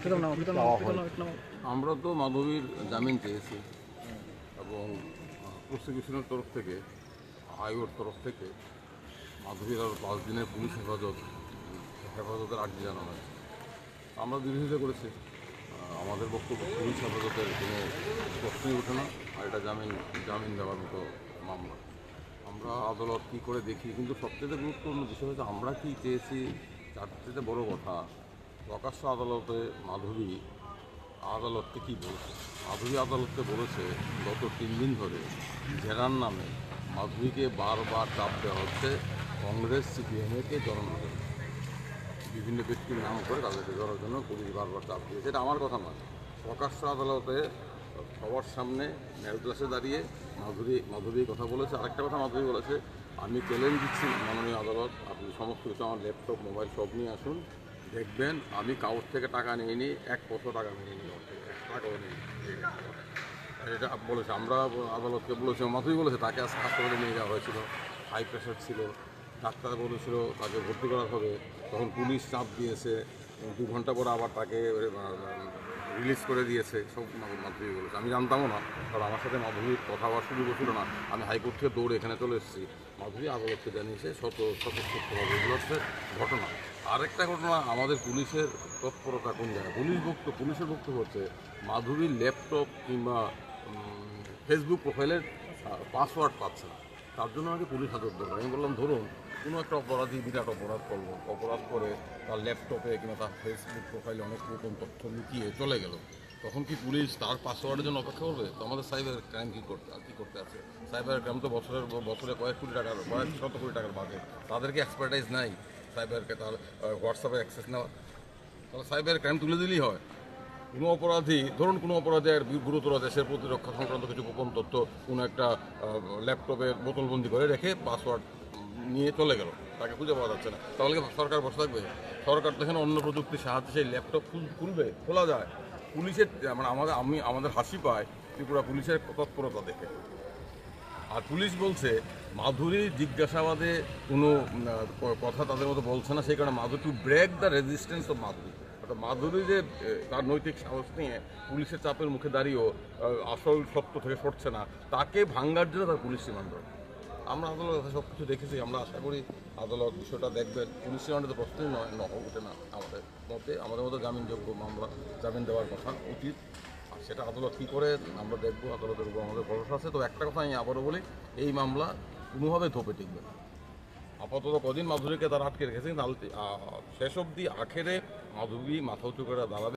হয় আমরা তো মাধবীর জামিন চেয়েছি এবং প্রসিকিউশনের তরফ থেকে হাইকোর্ট তরফ থেকে মাধবীর আরও পাঁচ দিনের পুলিশ হেফাজত, হেফাজতের আর্জি জানানো হয়েছে। আমরা বিরোধিতা করেছি। আমাদের বক্তব্য পুলিশ হেফাজতের কোনো প্রশ্নই ওঠে না, আর এটা জামিন জামিন দেওয়ার মতো মামলা। আমরা আদালত কী করে দেখি? কিন্তু সবচেয়ে গুরুত্বপূর্ণ বিষয় হচ্ছে আমরা কি চেয়েছি, তার চেয়ে বড় কথা প্রকাশ্য আদালতে মাধবী আদালতকে কি বলছে? মাধবী আদালতকে বলেছে, গত তিন দিন ধরে জেরার নামে মাধবীকে বারবার চাপ দেওয়া হচ্ছে কংগ্রেস সিপিএমকে জড়ানোর জন্য। বিভিন্ন ব্যক্তির নাম করে তাদেরকে জড়ার জন্য পুলিশ বারবার চাপ দিয়েছে। এটা আমার কথা নয়। প্রকাশ্য আদালতে সবার সামনে ন্যায়গ্লাসে দাঁড়িয়ে মাধুরী মাধুরী কথা বলেছে। আরেকটা কথা মাধুরী বলেছে, আমি চ্যালেঞ্জ দিচ্ছি মাননীয় আদালত, আপনি সমস্ত কিছু আমার ল্যাপটপ, মোবাইল সব নিয়ে আসুন। দেখবেন, আমি কাগজ থেকে টাকা নিয়ে নিই এক কত টাকা নিয়ে নিই টাকাও নিই এটা বলেছে, আমরা আদালতকে বলেছি মাথুই বলেছে, তাকে আজকে হাসপাতালে নিয়ে যাওয়া হয়েছিল। হাই প্রেশার ছিল। ডাক্তার বলেছিল, তাকে ভর্তি করা হবে। তখন পুলিশ চাপ দিয়েছে। দু ঘণ্টা পরে আবার তাকে রিলিজ করে দিয়েছে, সব বলেছে আমি জানতামও না, কারণ আমার সাথে মাধুরীর কথা হওয়ার সুযোগ ছিল না। আমি হাইকোর্ট থেকে দৌড়ে এখানে চলে এসেছি। মাধুরী আদালতকে জানিয়েছে, শত স্বতঃস্ফূর্তভাবে এগুলো হচ্ছে ঘটনা। আরেকটা ঘটনা, আমাদের পুলিশের তৎপরতা কোন জায়গায়? পুলিশ বক্তব্য পুলিশের বক্তব্য হচ্ছে মাধুরীর ল্যাপটপ কিংবা ফেসবুক প্রোফাইলের পাসওয়ার্ড পাচ্ছে না। তার জন্য আমাকে পুলিশ হাজত দরকার আমি বললাম, ধরুন কোনো একটা অপরাধী বিরাট অপরাধ করল। অপরাধ করে তার ল্যাপটপে কিংবা তার ফেসবুক প্রোফাইলে অনেক রকম তথ্য লুকিয়ে চলে গেল। তখন কি পুলিশ তার পাসওয়ার্ডের জন্য অপেক্ষা করবে? তো আমাদের সাইবার ক্রাইম কী করতে কী করতে আছে? সাইবার ক্রাইম তো বছরের বছরে কয়েক কোটি টাকার, কয়েক শত কোটি টাকার বাজে। তাদেরকে এক্সপার্টাইজ নাই? সাইবারকে তার হোয়াটসঅ্যাপে অ্যাক্সেস নেওয়া? তাহলে সাইবার ক্রাইম তুলে দিলেই হয়। কোনো অপরাধী, ধরুন কোনো অপরাধের গুরুতর দেশের প্রতিরক্ষা সংক্রান্ত কিছু গোপন তথ্য কোনো একটা ল্যাপটপে বোতলবন্দি করে রেখে পাসওয়ার্ড নিয়ে চলে গেল, তাকে খুঁজে পাওয়া যাচ্ছে না। তাহলে সরকার বসে থাকবে? সরকার তো এখানে অন্য প্রযুক্তির সাহায্যে সেই ল্যাপটপ খুলবে, খোলা যায়। পুলিশের মানে আমাদের, আমি, আমাদের হাসি পায় ত্রিপুরা পুলিশের তৎপরতা দেখে। আর পুলিশ বলছে, মাধুরী জিজ্ঞাসাবাদে কোনো কথা তাদের মতো বলছে না, সেই কারণে Madhuri to break the resistance of Madhuri. অর্থাৎ মাধুরী যে তার নৈতিক সাহস নিয়ে পুলিশের চাপের মুখে দাঁড়িয়েও আসল সত্য থেকে সরছে না, তাকে ভাঙ্গার জন্য তার পুলিশ দেয়। আমরা আদালত সব কিছু দেখেছি, আমরা আশা করি আদালত বিষয়টা দেখবেন। পুলিশ রিমান্ডে তো প্রশ্নই নয়, ন, ওঠে না আমাদের মতে। আমাদের মতো জামিনযোগ্য মামলা, জামিন দেওয়ার কথা উচিত। সেটা আদালত কী করে, আমরা দেখব, আদালতের উপর আমাদের ভরসা আছে। তো একটা কথা আমি আবারও বলি, এই মামলা কোনোভাবে থোপে টিকবে না। আপাতত কদিন মাধুরীকে তারা আটকে রেখেছে শেষ অবধি আখেরে মাধবী মাথা উঁচু করে দাঁড়াবে।